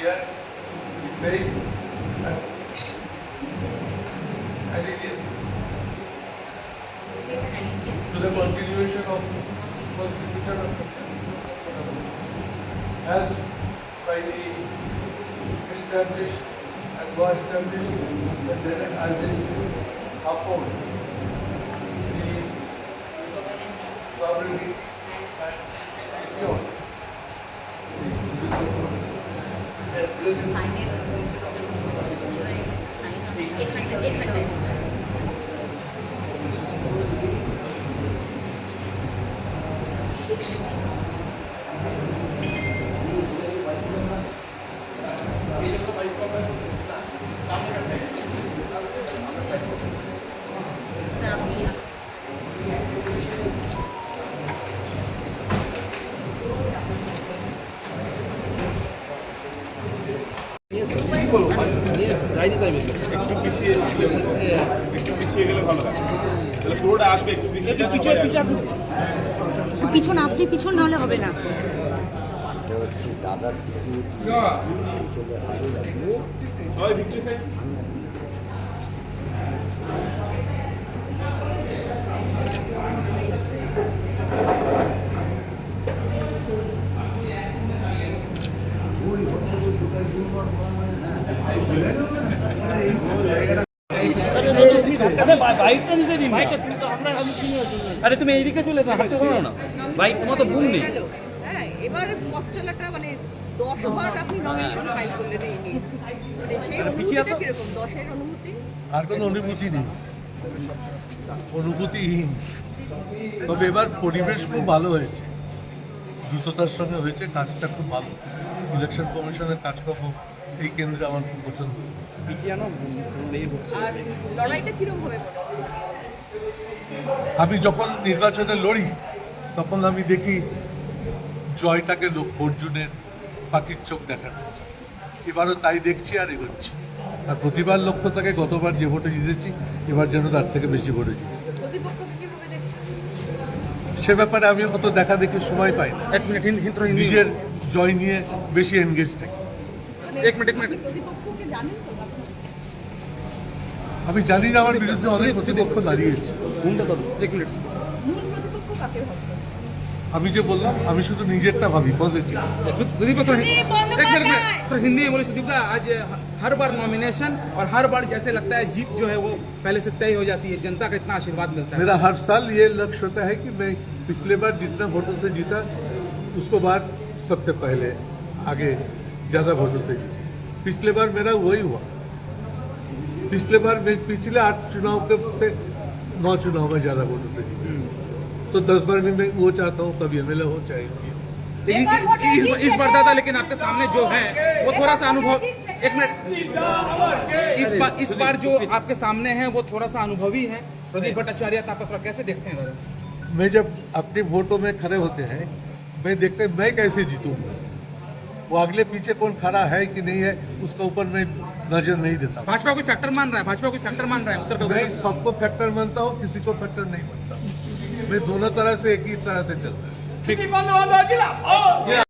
bear the faith and allegiance to the continuation of Constitution. Of as by the established and was established that there I will uphold the sovereignty એક minute એક minute Thank you. একটু পিছিয়ে একটু পিছিয়ে গেলে ভালো হয় তাহলে পুরোটা আসবে একটু পিছিয়ে পিছন আপনি পিছন না হলে হবে না। দাদা ভিক্টরি সাইড ওই হোটেল দুটো দুবার হ্যাঁ। আরে তুমি এইদিকে চলে যাও হাঁটতে পারো না। ভাই তোমার তো বুম নেই। হ্যাঁ এবার পথ মানে দশ আপনি নমিনেশন ফাইল করলেন এই নিয়ে। মানে সেই অনুভূতিটা কীরকম? দশের অনুভূতি? আর কোনো অনুভূতি নেই। অনুভূতিহীন। তবে এবার পরিবেশ খুব ভালো হয়েছে। দ্রুততার সঙ্গে হয়েছে কাজটা খুব ভালো। ইলেকশন কমিশনের কাজকর্ম এই কেন্দ্রে আমার খুব পছন্দ। আমি যখন নির্বাচনে লড়ি তখন আমি দেখি জয়টাকে লক্ষ্য অর্জুনের পাখির চোখ দেখানো এবারও তাই দেখছি আর এগোচ্ছি। আর প্রতিবার লক্ষ্য থাকে গতবার যে ভোটে জিতেছি এবার যেন তার থেকে বেশি ভোটে জিতি। প্রতিপক্ষকে কীভাবে দেখছেন সে ব্যাপারে আমি অত দেখা দেখে সময় পাই না। এক মিনিট নিজের জয় নিয়ে বেশি এনগেজ থাকি। এক মিনিট, এক মিনিট। আপনি প্রতিপক্ষকে জানেন তো আপনি? আমি জানি না আমার বিরুদ্ধে অনেক প্রতিপক্ষ দাঁড়িয়েছে ঘুমটা ধরো এক মিনিট মূল প্রতিপক্ষ কাকে ভাবছেন আমি যে বললাম আমি শুধু নিজেরটা ভাবি পজিটিভ सुदीप को थोड़ा सुदीप एक मिनट एक बंदोपाध्याय। मिनट थोड़ा हिंदी में बोले सुदीप दा आज हर बार नॉमिनेशन और हर बार जैसे लगता है जीत जो है वो पहले से तय हो जाती है जनता का इतना आशीर्वाद मिलता है मेरा हर साल ये लक्ष्य होता है कि मैं पिछले बार जितना वोटों से जीता उसको बाद सबसे पहले आगे ज़्यादा वोटों से जीता पिछले बार मेरा वही हुआ। पिछले बार मैं पिछले आठ चुनाव के से नौ चुनाव में ज़्यादा वोटों से जीता तो दस बार भी मैं वो चाहता हूँ कभी एम हो चाहे लेकिन इस, इस बार दादा लेकिन आपके सामने जो है वो थोड़ा सा अनुभव एक मिनट। इस बार इस बार जो आपके सामने है वो थोड़ा सा अनुभवी है। प्रदीप भट्टाचार्य तापसरा कैसे देखते हैं दादा? मैं जब अपने वोटों में खड़े होते हैं मैं देखते हैं मैं कैसे जीतूँगा वो अगले पीछे कौन खड़ा है कि नहीं है उसके ऊपर मैं नज़र नहीं देता। भाजपा को फैक्टर मान रहा है? भाजपा को फैक्टर मान रहा है? उत्तर मैं सबको फैक्टर मानता हूँ किसी को फैक्टर नहीं मानता। मैं दोनों तरह से एक ही तरह से चलता हूँ।